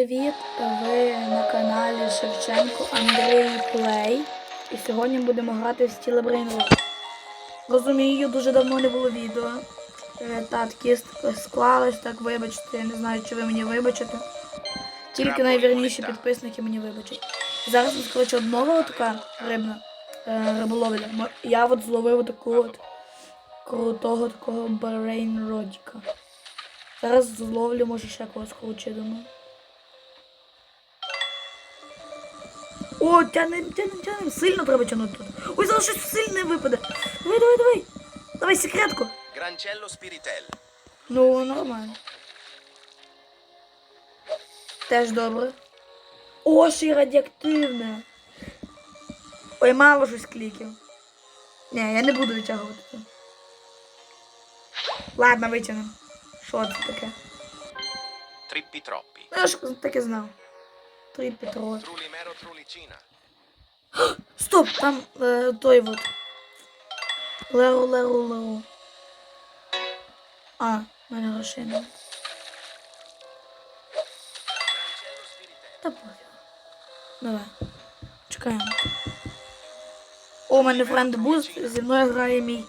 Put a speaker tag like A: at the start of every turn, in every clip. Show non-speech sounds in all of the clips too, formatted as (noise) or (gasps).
A: Привіт! Ви на каналі Шевченко Андрій Плей. І сьогодні будемо грати в стіле Brain Розумію, дуже давно не було відео. Е, Та такі с- так вибачте. Я не знаю, чи ви мені вибачите. Тільки найвірніші підписники мені вибачать. Зараз ось, коротше, одного така рибна е, риболовля. Я от зловив таку от крутого такого Brain Родіка. Зараз зловлю, може ще когось круче, думаю. О, тянем, тянем, тянем. Сильно треба тягнути тут. Ой, зараз щось сильне випаде. Давай, давай, давай. Давай секретку.
B: Grancello Spiritello.
A: Ну, нормально. Теж добре. О, ще й радіоактивне. Ой, мало щось кліків. Ні, я не буду витягувати. Ладно, витягнемо. Що це таке?
B: Troppi.
A: Ну, я ж таке знав. Три Петро. (gasps) Стоп, там е, той вот. Леру, леру, леру. А, мене грошей немає. Та пофіг. Давай. Чекаємо. О, у мене френд буст, зі мною грає мій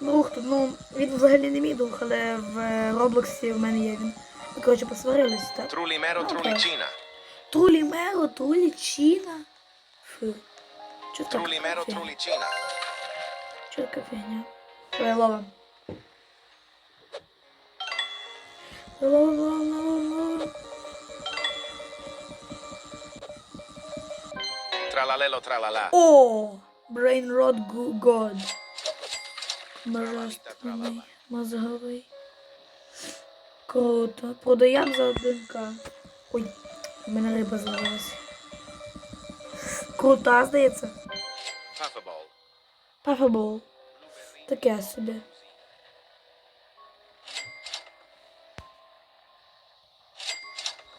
A: друг. Тут, ну, він взагалі не мій друг, але в е, Роблоксі в мене є він. Ми, коротше, посварились, так.
B: Trulimero
A: Окей.
B: Trulicina.
A: Трулі меро, трулі чіна. Фу. Чо так?
B: Trulimero
A: фігня?
B: Trulicina.
A: Чо така фігня? Давай ловим. Ловим, ловим, ловим, ловим.
B: Tralalelo tralala.
A: О! Brain Gu- God. Божественний, мозговий. Круто. Продаємо за 1К. Ой, в мене риба зловилась. Крута, здається.
B: Puffball.
A: Пафабол. Таке собі.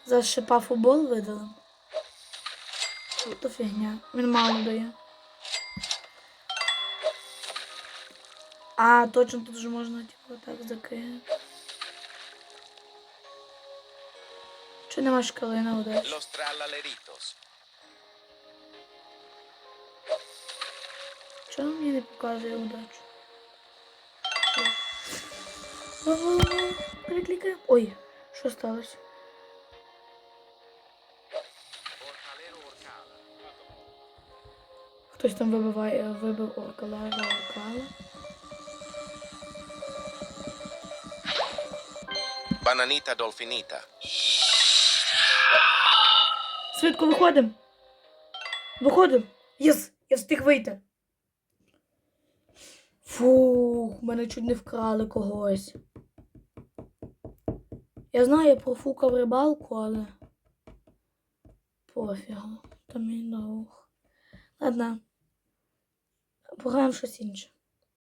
A: За ще пафобол видали. То фігня. Він мало дає. А, точно тут же можна типу так закинути. Чи нема шкали на удачу?
B: Los
A: мені не показує удачу? Перекликаємо. Ой, що сталося? Хтось там вибиває, вибив оркалера, оркала.
B: Bananita Dolfinita.
A: Швидко виходимо. Виходимо. Єс! Я встиг вийти. Фух, мене чуть не вкрали когось. Я знаю, я профукав рибалку, але. Пофігу. Там мій друг. Ладно. Пограємо щось інше.